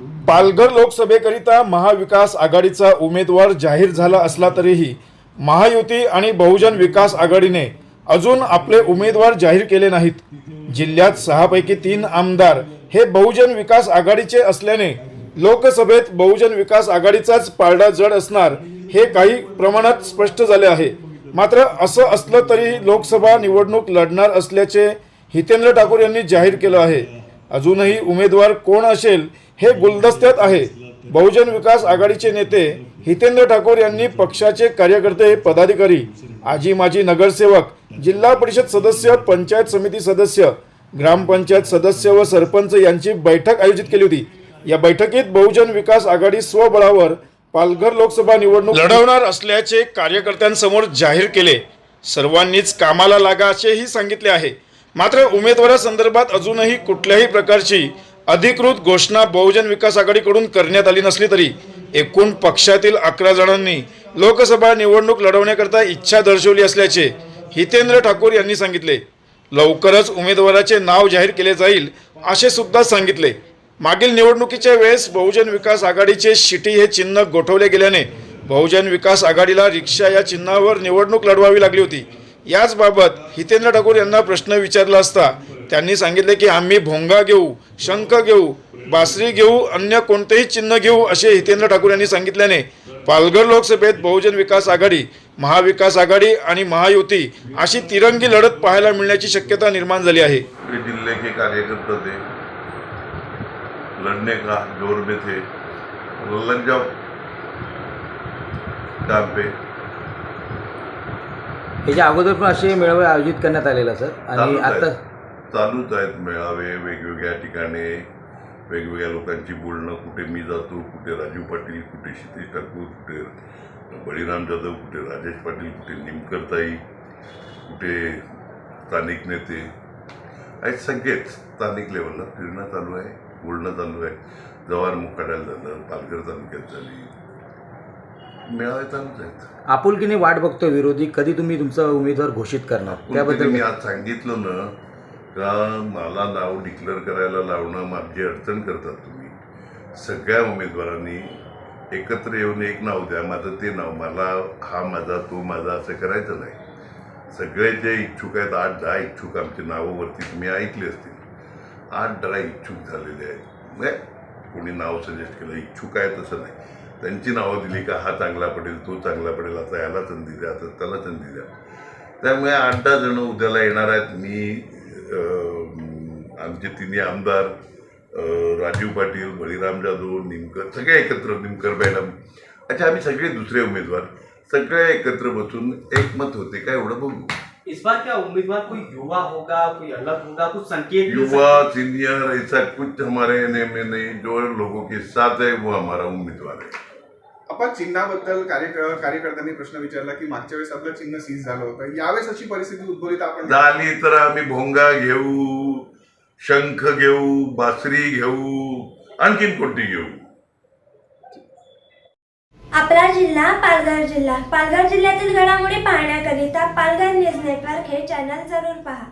पालघर लोकसभेकरिता महाविकास आघाडीचा उमेदवार जाहीर झाला असला तरीही महायुती आणि बहुजन विकास आघाडीने अजून आपले उमेदवार जाहीर केले नाहीत. जिल्ह्यात सहापैकी तीन आमदार हे बहुजन विकास आघाडीचे असल्याने लोकसभेत बहुजन विकास आघाडीचाच पारडा जड असणार हे काही प्रमाणात स्पष्ट झाले आहे. मात्र असं असलं तरी लोकसभा निवडणूक लढणार असल्याचे हितेंद्र ठाकूर यांनी जाहीर केलं आहे. अजूनही उमेदवार कोण असेल हे गुलदस्त्यात आहे. बहुजन विकास आघाडीचे नेते हितेंद्र ठाकूर यांनी पक्षाचे कार्यकर्ते पदाधिकारी आजी माजी नगरसेवक जिल्हा परिषद सदस्य पंचायत समिती सदस्य ग्रामपंचायत सदस्य व सरपंच यांची बैठक आयोजित केली होती. या बैठकीत बहुजन विकास आघाडी स्वबळावर पालघर लोकसभा निवडणूक लढवणार असल्याचे कार्यकर्त्यांसमोर जाहीर केले. सर्वांनीच कामाला लागा असेही सांगितले आहे. मात्र उमेदवारासंदर्भात अजूनही कुठल्याही प्रकारची अधिकृत घोषणा बहुजन विकास आघाडीकडून करण्यात आली नसली तरी एकूण पक्षातील अकरा जणांनी लोकसभा निवडणूक लढवण्याकरता इच्छा दर्शवली असल्याचे हितेंद्र ठाकूर यांनी सांगितले. लवकरच उमेदवाराचे नाव जाहीर केले जाईल असे सुद्धा सांगितले. मागील निवडणुकीच्या वेळेस बहुजन विकास आघाडीचे शिटी हे चिन्ह गोठवले गेल्याने बहुजन विकास आघाडीला रिक्षा या चिन्हावर निवडणूक लढवावी लागली होती. याचबाबत हितेंद्र ठाकूर यांना प्रश्न विचारला असता त्यांनी सांगितले की आम्ही भोंगा घेऊ शंख घेऊ बासरी घेऊ अन्य कोणतेही चिन्ह घेऊ असे हितेंद्र ठाकूर यांनी सांगितल्याने पालघर लोकसभेत बहुजन विकास आघाडी महाविकास आघाडी आणि महायुती अशी तिरंगी लढत पाहायला मिळण्याची शक्यता निर्माण झाली आहे. पूरे के कार्यकर्ता थे लड़ने का जोर में थे लग काम पे याच्या अगोदर पण असे मेळावे आयोजित करण्यात आलेला सर. आणि चालूच आता आहेत. चालूच आहेत मेळावे वेगवेगळ्या ठिकाणी वेगवेगळ्या लोकांची बोलणं कुठे मी जातो कुठे राजू पाटील कुठे क्षितेश ठाकूर कुठे बळीराम जाधव कुठे राजेश पाटील कुठे निमकरताई कुठे स्थानिक नेते. आहेत सगळेच. स्थानिक लेवलला फिरणं चालू आहे बोलणं चालू आहे. जवाहर मुखाड्याला झालं पालघर तालुक्यात झाली मेळावे चालूच आहेत आपुलकीने वाट बघतो विरोधी. कधी तुम्ही तुमचा उमेदवार घोषित करणार? त्याबद्दल त्याबद्दल मी आज सांगितलं ना का मला नाव डिक्लेअर करायला लावणं माझी अडचण करतात तुम्ही. सगळ्या उमेदवारांनी एकत्र येऊन एक नाव द्या माझं ते नाव मला हा माझा तो माझा असं करायचं नाही. सगळे जे इच्छुक आहेत आठ दहा इच्छुक आमची नावावरती तुम्ही ऐकली असतील. आठ दहा इच्छुक झालेले आहेत. म्हणजे कोणी नाव सजेस्ट केलं इच्छुक आहे तसं नाही. त्यांची नावं दिली का हा चांगला पडेल तो चांगला पडेल आता याला संधी द्या आता त्याला संधी द्या. त्यामुळे आठ दहा जण उद्याला येणार आहेत. मी आमचे तिन्ही आमदार राजीव पाटील बळीराम जाधव निमकर सगळे एकत्र निमकर मॅडम अच्छा आम्ही सगळे दुसरे उमेदवार. सगळे एकत्र बसून एकमत होते काय एवढं बघू? इस बार क्या उम्मीदवार कोई युवा होगा कोई अलग होगा कुछ संकेत युवा सीनियर ऐसा कुछ हमारे एने में नहीं जो लोगों के साथ है वो हमारा उम्मीदवार है। आपण चिन्हाबद्दल कार्य कार्यकर्त्यांनी प्रश्न विचारला की मागच्या वेळेस आपलं चिन्ह सीज झालं होतं. यावेळेस अशी परिस्थिती उद्भवली तर आपण? झाली तर आम्ही भोंगा घेऊ शंख घेऊ बासरी घेऊ आणखीन कोणती घेऊ? आपला जिल्हा पालघर जिल्हा. पालघर जिल्ह्यातील घडामोडी पाहण्याकरिता पालघर न्यूज नेटवर्क हे चॅनल जरूर पहा.